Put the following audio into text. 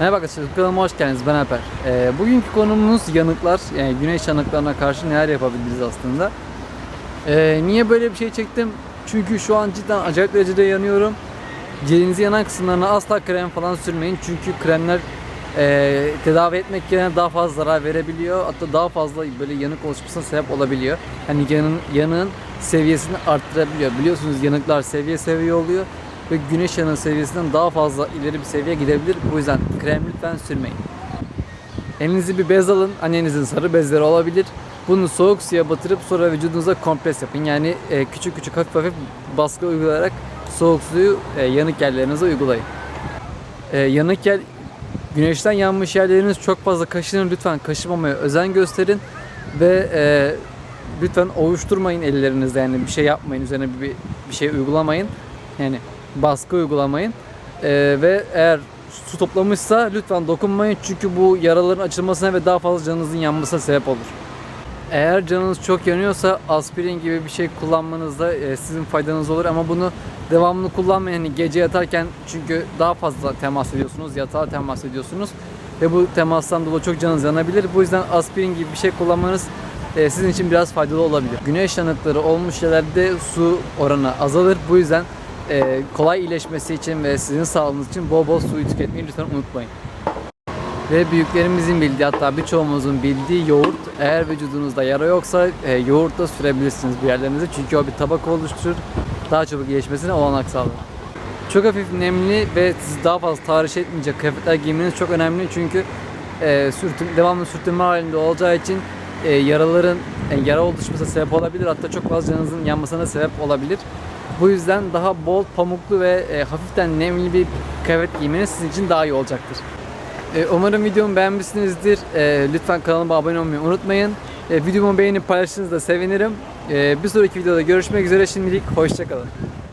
Merhaba arkadaşlar, kanalıma hoş geldiniz. Ben Alper. Ee, bugünkü konumuz yanıklar. Yani güneş yanıklarına karşı neler yapabiliriz aslında. Ee, niye böyle bir şey çektim? Çünkü şu an cidden acayip derecede yanıyorum. Cildinizi yanan kısımlarına asla krem falan sürmeyin. Çünkü kremler e, tedavi etmek yerine daha fazla zarar verebiliyor. Hatta daha fazla böyle yanık oluşmasına sebep olabiliyor. Hani yanın, yanığın seviyesini arttırabiliyor. Biliyorsunuz yanıklar seviye seviye oluyor ve güneş yanığı seviyesinden daha fazla ileri bir seviye gidebilir. Bu yüzden krem lütfen sürmeyin. Elinizi bir bez alın. Annenizin sarı bezleri olabilir. Bunu soğuk suya batırıp sonra vücudunuza kompres yapın. Yani e, küçük küçük hafif hafif baskı uygulayarak soğuk suyu e, yanık yerlerinize uygulayın. E, yanık yer güneşten yanmış yerleriniz çok fazla kaşının lütfen kaşımamaya özen gösterin ve e, lütfen ovuşturmayın ellerinizle yani bir şey yapmayın üzerine bir, bir şey uygulamayın yani baskı uygulamayın E, ve eğer su toplamışsa lütfen dokunmayın çünkü bu yaraların açılmasına ve daha fazla canınızın yanmasına sebep olur. Eğer canınız çok yanıyorsa aspirin gibi bir şey kullanmanızda e, sizin faydanız olur ama bunu devamlı kullanmayın. Hani gece yatarken çünkü daha fazla temas ediyorsunuz, yatağa temas ediyorsunuz ve bu temastan dolayı çok canınız yanabilir. Bu yüzden aspirin gibi bir şey kullanmanız e, sizin için biraz faydalı olabilir. Güneş yanıkları olmuş yerlerde su oranı azalır. Bu yüzden e, kolay iyileşmesi için ve sizin sağlığınız için bol bol suyu tüketmeyi lütfen unutmayın. Ve büyüklerimizin bildiği hatta birçoğumuzun bildiği yoğurt eğer vücudunuzda yara yoksa e, yoğurt da sürebilirsiniz bir yerlerinize çünkü o bir tabaka oluşturur daha çabuk iyileşmesine olanak sağlar. Çok hafif nemli ve sizi daha fazla tahriş etmeyecek kıyafetler giymeniz çok önemli çünkü e, sürtün, devamlı sürtünme halinde olacağı için e, yaraların e, yara oluşmasına sebep olabilir hatta çok fazla canınızın yanmasına sebep olabilir. Bu yüzden daha bol pamuklu ve e, hafiften nemli bir kıyafet giymeniz sizin için daha iyi olacaktır. E, umarım videomu beğenmişsinizdir. E, lütfen kanalıma abone olmayı unutmayın. E, videomu beğenip paylaşırsanız da sevinirim. E, bir sonraki videoda görüşmek üzere. Şimdilik hoşçakalın.